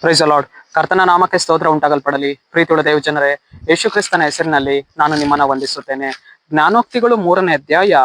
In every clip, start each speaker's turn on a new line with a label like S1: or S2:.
S1: Price ಅಲಾಡ್ ಕರ್ತನ ನಾಮಕ್ಕೆ ಸ್ತೋತ್ರ ಉಂಟಾಗಲ್ಪಡಲಿ. ಪ್ರೀತಿಯುಳ್ಳ ದೇವ ಜನರೇ, ಯೇಸು ಕ್ರಿಸ್ತನ ಹೆಸರಿನಲ್ಲಿ ನಾನು ನಿಮ್ಮನ್ನ ವಂದಿಸುತ್ತೇನೆ. ಜ್ಞಾನೋಕ್ತಿಗಳು ಮೂರನೇ ಅಧ್ಯಾಯ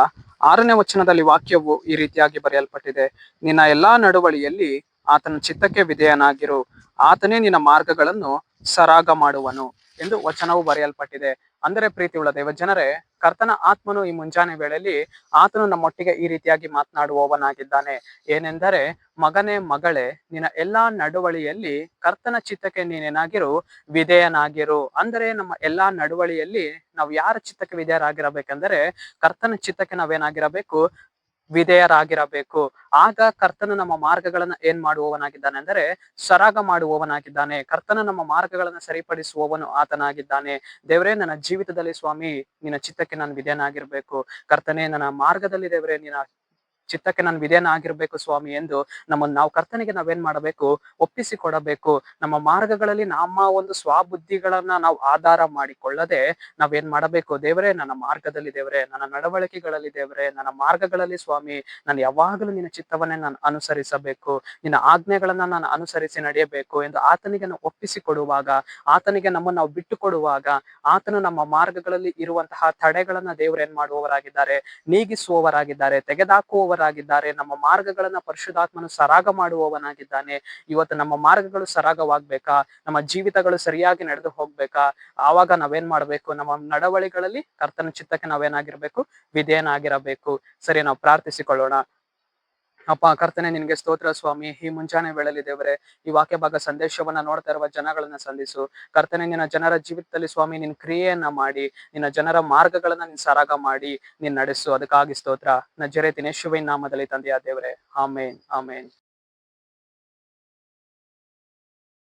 S1: ಆರನೇ ವಚನದಲ್ಲಿ ವಾಕ್ಯವು ಈ ರೀತಿಯಾಗಿ ಬರೆಯಲ್ಪಟ್ಟಿದೆ. ನಿನ್ನ ಎಲ್ಲಾ ನಡವಳಿಯಲ್ಲಿ ಆತನ ಚಿತ್ತಕ್ಕೆ ವಿಧೇಯನಾಗಿರು. ಆತನೇ ನಿನ್ನ ಮಾರ್ಗಗಳನ್ನು ಸರಾಗ ಮಾಡುವನು. ಎಂದು ವಚನವು ಬರೆಯಲ್ಪಟ್ಟಿದೆ. ಅಂದರೆ ಪ್ರೀತಿಯುಳ್ಳ ದೇವ ಜನರೇ, ಕರ್ತನ ಆತ್ಮನು ಈ ಮುಂಜಾನೆ ವೇಳೆಯಲ್ಲಿ ಆತನು ನಮ್ಮೊಟ್ಟಿಗೆ ಈ ರೀತಿಯಾಗಿ ಮಾತನಾಡುವವನಾಗಿದ್ದಾನೆ. ಏನೆಂದರೆ, ಮಗನೇ ಮಗಳೇ, ನಿನ್ನ ಎಲ್ಲಾ ನಡುವಳಿಯಲ್ಲಿ ಕರ್ತನ ಚಿತ್ತಕ್ಕೆ ನೀನೇನಾಗಿರು? ವಿಧೇಯನಾಗಿರು. ಅಂದರೆ ನಮ್ಮ ಎಲ್ಲಾ ನಡುವಳಿಯಲ್ಲಿ ನಾವು ಯಾರ ಚಿತ್ತಕ್ಕೆ ವಿಧೇಯರಾಗಿರಬೇಕೆಂದರೆ, ಕರ್ತನ ಚಿತ್ತಕ್ಕೆ ನಾವೇನಾಗಿರಬೇಕು? ವಿಧೇಯರಾಗಿರಬೇಕು. ಆಗ ಕರ್ತನು ನಮ್ಮ ಮಾರ್ಗಗಳನ್ನ ಏನ್ ಮಾಡುವವನಾಗಿದ್ದಾನೆ ಅಂದರೆ, ಸರಾಗ ಮಾಡುವವನಾಗಿದ್ದಾನೆ. ಕರ್ತನ ನಮ್ಮ ಮಾರ್ಗಗಳನ್ನ ಸರಿಪಡಿಸುವವನು ಆತನಾಗಿದ್ದಾನೆ. ದೇವರೇ, ನನ್ನ ಜೀವಿತದಲ್ಲಿ ಸ್ವಾಮಿ, ನಿನ್ನ ಚಿತ್ತಕ್ಕೆ ನಾನು ವಿಧೇಯನಾಗಿರ್ಬೇಕು. ಕರ್ತನೇ, ನನ್ನ ಮಾರ್ಗದಲ್ಲಿ ದೇವರೇ ನಿನ್ನ ಚಿತ್ತಕ್ಕೆ ನಾನು ವಿಧೇಯನಾಗಿರ್ಬೇಕು ಸ್ವಾಮಿ ಎಂದು ನಮ್ಮನ್ನು ನಾವು ಕರ್ತನಿಗೆ ನಾವೇನ್ ಮಾಡಬೇಕು? ಒಪ್ಪಿಸಿಕೊಡಬೇಕು ನಮ್ಮ ಮಾರ್ಗಗಳಲ್ಲಿ ನಮ್ಮ ಒಂದು ಸ್ವಬುದ್ಧಿಗಳನ್ನ ನಾವು ಆಧಾರ ಮಾಡಿಕೊಳ್ಳದೆ ನಾವೇನ್ ಮಾಡಬೇಕು? ದೇವರೇ, ನನ್ನ ಮಾರ್ಗದಲ್ಲಿ ದೇವರೇ, ನನ್ನ ನಡವಳಿಕೆಗಳಲ್ಲಿ ದೇವರೇ, ನನ್ನ ಮಾರ್ಗಗಳಲ್ಲಿ ಸ್ವಾಮಿ, ನಾನು ಯಾವಾಗಲೂ ನಿನ್ನ ಚಿತ್ತವನ್ನೇ ನಾನು ಅನುಸರಿಸಬೇಕು. ನಿನ್ನ ಆಜ್ಞೆಗಳನ್ನ ನಾನು ಅನುಸರಿಸಿ ನಡೆಯಬೇಕು ಎಂದು ಆತನಿಗೆ ನಾವು ಒಪ್ಪಿಸಿಕೊಡುವಾಗ ಆತನಿಗೆ ನಮ್ಮನ್ನು ನಾವು ಬಿಟ್ಟು ಕೊಡುವಾಗ ಆತನು ನಮ್ಮ ಮಾರ್ಗಗಳಲ್ಲಿ ಇರುವಂತಹ ತಡೆಗಳನ್ನ ದೇವರು ಏನ್ ಮಾಡುವವರಾಗಿದ್ದಾರೆ? ನೀಗಿಸುವವರಾಗಿದ್ದಾರೆ ತೆಗೆದಾಕುವವರಾಗಿದ್ದಾರೆ ನಮ್ಮ ಮಾರ್ಗಗಳನ್ನ ಪರಿಶುದ್ಧಾತ್ಮನು ಸರಾಗ ಮಾಡುವವನಾಗಿದ್ದಾನೆ. ಇವತ್ತು ನಮ್ಮ ಮಾರ್ಗಗಳು ಸರಾಗವಾಗ್ಬೇಕಾ? ನಮ್ಮ ಜೀವಿತಗಳು ಸರಿಯಾಗಿ ನಡೆದು ಹೋಗ್ಬೇಕಾ? ಆವಾಗ ನಾವೇನ್ ಮಾಡ್ಬೇಕು? ನಮ್ಮ ನಡವಳಿಗಳಲ್ಲಿ ಕರ್ತನ ಚಿತ್ತಕ್ಕೆ ನಾವೇನಾಗಿರ್ಬೇಕು? ವಿಧೇಯನಾಗಿರಬೇಕು. ಸರಿ, ನಾವು ಪ್ರಾರ್ಥಿಸಿಕೊಳ್ಳೋಣ. ಅಪ್ಪ, ಕರ್ತನೆ, ನಿನ್ಗೆ ಸ್ತೋತ್ರ ಸ್ವಾಮಿ. ಈ ಮುಂಜಾನೆ ಬೆಳಲಿ ದೇವರೇ, ಈ ವಾಕ್ಯ ಭಾಗ ಸಂದೇಶವನ್ನ ನೋಡ್ತಾ ಇರುವ ಜನಗಳನ್ನ ಸಂಧಿಸು. ಕರ್ತನೆ, ನಿನ್ನ ಜನರ ಜೀವಿತದಲ್ಲಿ ಸ್ವಾಮಿ ನಿನ್ ಕ್ರಿಯೆಯನ್ನ ಮಾಡಿ, ನಿನ್ನ ಜನರ ಮಾರ್ಗಗಳನ್ನ ನಿನ್ ಸರಾಗ ಮಾಡಿ, ನೀನ್ ನಡೆಸು. ಅದಕ್ಕಾಗಿ ಸ್ತೋತ್ರ. ನಜರೆ ದಿನೇಶ್ವೈ ನಾಮದಲ್ಲಿ ತಂದೆಯ ದೇವರೇ. ಆಮೇನ್ ಆಮೇನ್.